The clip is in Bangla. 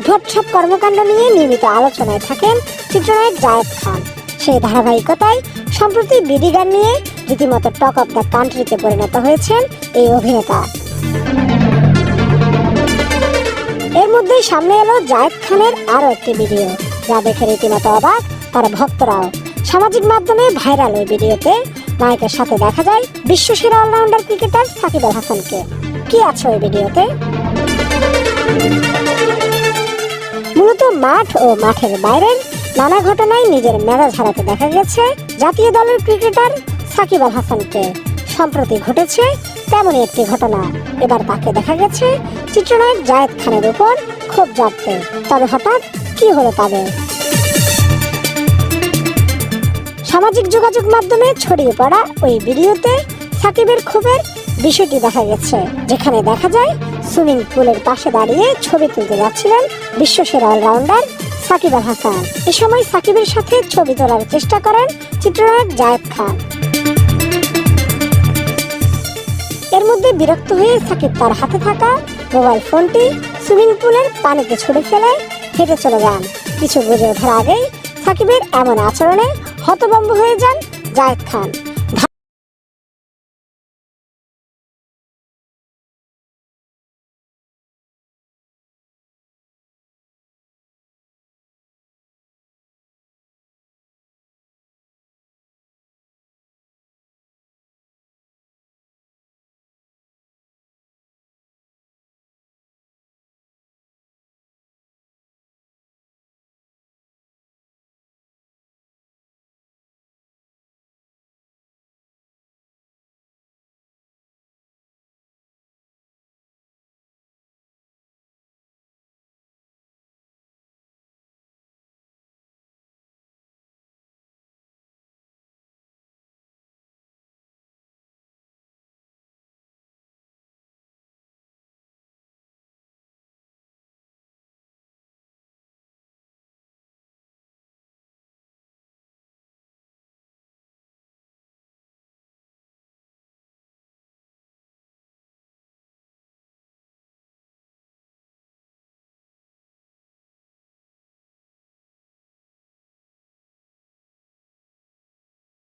উদ্ভট কর্মকাণ্ড নিয়ে নিয়মিত আলোচনায় থাকেন চিত্রনায়ক জায়েদ খান। সেই ধারাবাহিকতায় সম্প্রতি বিডি গান নিয়ে রীতিমতো টক অফ দ্য কান্ট্রিতে পরিণত হয়েছেন এই অভিনেতা। এর মধ্যেই সামনে এলো জায়েদ খানের আরও একটি ভিডিও। যা দেখে রীতিমতো অবাক তার ভক্তরাও। সামাজিক মাধ্যমে ভাইরাল ওই ভিডিওতে নায়কের সাথে দেখা যায় বিশ্বসেরা অলরাউন্ডার ক্রিকেটার সাকিব আল হাসানকে। কি আছে ওই ভিডিওতে? মাঠ ও মাঠের বাইরের নানা ঘটনায় নিজের মেজাজ হারাতে দেখা গেছে জাতীয় দলের ক্রিকেটার সাকিব আল হাসানকে। সম্প্রতি ঘটেছে তেমনই একটি ঘটনা। এবার তাকে দেখা গেছে চিত্রনায়ক জায়েদ খানের উপর ক্ষোভ জাপতে তবে হঠাৎ কি হলো তাদের? সামাজিক যোগাযোগ মাধ্যমে ছড়িয়ে পড়া ওই ভিডিওতে সাকিবের ক্ষোভের বিষয়টি দেখা গেছে। যেখানে দেখা যায় সুইমিং পুলের পাশে দাঁড়িয়ে ছবি তুলতে যাচ্ছিলেন বিশ্বসেরা অলরাউন্ডার সাকিব আল হাসান। এ সময় সাকিবের সাথে ছবি তোলার চেষ্টা করেন চিত্রনায়ক জায়েদ খান। এর মধ্যে বিরক্ত হয়ে সাকিব তার হাতে থাকা মোবাইল ফোনটি সুইমিং পুলের পানিতে ছুড়ে ফেলে হেঁটে চলে যান। কিছু বুঝে ওঠার আগেই সাকিবের এমন আচরণে হতভম্ব হয়ে যান জায়েদ খান।